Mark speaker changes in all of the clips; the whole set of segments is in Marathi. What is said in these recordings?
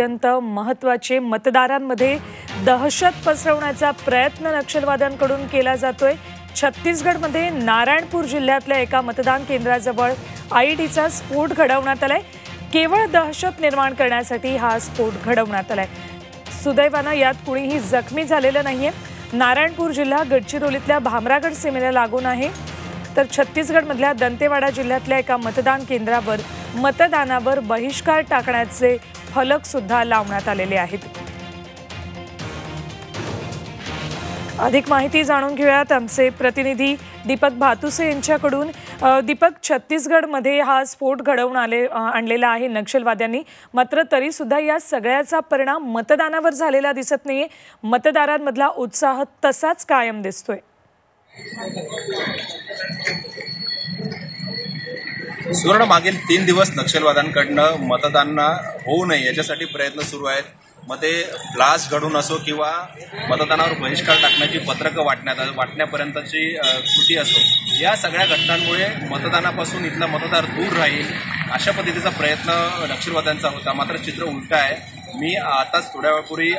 Speaker 1: अत्यंत महत्त्वाचे मतदारांमध्ये दहशत पसरवण्याचा प्रयत्न नक्षलवाद्यांकडून केला जातोय. छत्तीसगडमध्ये नारायणपूर जिल्ह्यातल्या एका मतदान केंद्राजवळ आयईडीचा स्फोट घडवण्यात आलाय. केवळ दहशत निर्माण करण्यासाठी हा स्फोट घडवण्यात आलाय. सुदैवानं यात कुणीही जखमी झालेलं नाहीये. नारायणपूर जिल्हा गडचिरोलीतल्या भामरागड सीमेला लागून आहे. तर छत्तीसगडमधल्या दंतेवाडा जिल्ह्यातल्या एका मतदान केंद्रावर मतदानावर बहिष्कार टाकण्याचे फलक सुद्धा लावण्यात आलेले आहेत. अधिक माहिती जाणून घेऊयात. आमचे प्रतिनिधी दीपक भातुसे यांच्याकडून दीपक छत्तीसगडमध्ये हा स्फोट घडवून आले आणलेला आहे नक्षलवाद्यांनी. मात्र तरी सुद्धा या सगळ्याचा परिणाम मतदानावर झालेला दिसत नाहीये. मतदारांमधला उत्साह तसाच कायम दिसतोय.
Speaker 2: सुवर्ण मागील तीन दिवस नक्षलवाद्यांकडनं मतदान होऊ नये याच्यासाठी प्रयत्न सुरू आहेत. मग ते ब्लास्ट घडून असो किंवा मतदानावर बहिष्कार टाकण्याची पत्रकं वाटण्यात वाटण्यापर्यंतची कृती असो या सगळ्या घटनांमुळे मतदानापासून इथला मतदार दूर राहील अशा पद्धतीचा प्रयत्न नक्षलवाद्यांचा होता. मात्र चित्र उलटा आहे. मी आताच थोड्या वेळापूर्वी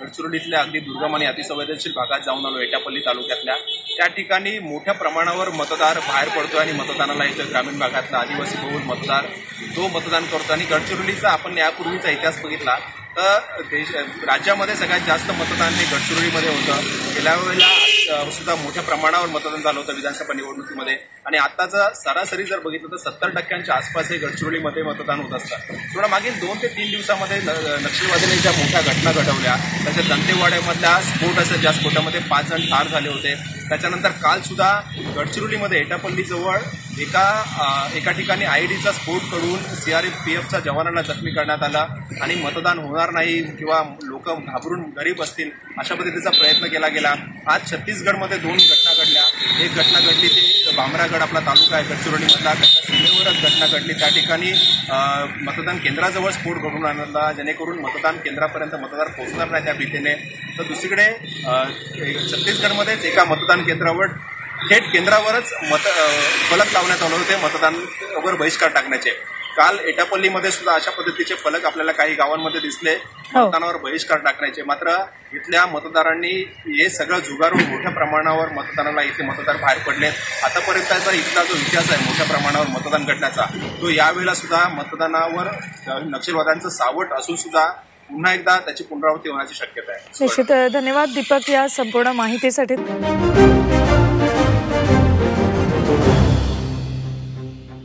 Speaker 2: गडचिरोलीतल्या अगदी दुर्गम आणि अतिसंवेदनशील भागात जाऊन आलो एटापल्ली तालुक्यातल्या. त्या ठिकाणी मोठ्या प्रमाणावर मतदार बाहेर पडतोय आणि मतदानाला इथं ग्रामीण भागातला आदिवासी बहुल मतदार तो मतदान करतो आणि गडचिरोलीचा आपण यापूर्वीचा इतिहास बघितला तर देश राज्यामध्ये सगळ्यात जास्त मतदान हे गडचिरोलीमध्ये होतं. गेल्या वेळेला सुद्धा मोठ्या प्रमाणावर मतदान झालं होतं विधानसभा निवडणुकीमध्ये. आणि आताचा सरासरी जर बघितलं तर सत्तर टक्क्यांच्या आसपास हे गडचिरोलीमध्ये मतदान होत असतं. थोडं मागील दोन ते तीन दिवसामध्ये न- नक्षलवाद्यांनी ज्या मोठ्या घटना घडवल्या त्याच्या दंतेवाड्यामधल्या स्फोट असेल ज्या स्फोटामध्ये पाच जण ठार झाले होते त्याच्यानंतर कालसुद्धा गडचिरोलीमध्ये एटापल्लीजवळ एका एका ठिकाणी आय डीचा स्फोट करून सी आर एफ पी एफच्या जवानांना जखमी करण्यात आला आणि मतदान होणार नाही किंवा लोक घाबरून घरी बसतील अशा पद्धतीचा प्रयत्न केला गेला. आज छत्तीसगडमध्ये दोन घटना घडल्या. एक घटना घडली ते भामरागड आपला तालुका आहे गडचिरोलीमधला. त्याच्या सीमेवरच घटना घडली. त्या ठिकाणी मतदान केंद्राजवळ स्फोट घडून आणला. जेणेकरून मतदान केंद्रापर्यंत मतदार पोहोचणार नाही त्या भीतीने. तर दुसरीकडे छत्तीसगडमध्येच एका मतदान केंद्रावर थेट केंद्रावरच मत फलक लावण्यात आले होते मतदानावर बहिष्कार टाकण्याचे. काल एटापल्लीमध्ये सुद्धा अशा पद्धतीचे फलक आपल्याला काही गावांमध्ये दिसले. मतदानावर बहिष्कार टाकण्याचे. मात्र इथल्या मतदारांनी हे सगळं झुगारून मोठ्या प्रमाणावर मतदानाला इथे मतदार बाहेर पडले. आतापर्यंतचा इथला जो इतिहास आहे मोठ्या प्रमाणावर मतदान घडण्याचा तो यावेळेला सुद्धा मतदानावर नक्षलवाद्यांचं सावट असून सुद्धा पुन्हा एकदा त्याची पुनरावृत्ती होण्याची शक्यता आहे.
Speaker 1: निश्चित धन्यवाद दीपक या संपूर्ण माहितीसाठी.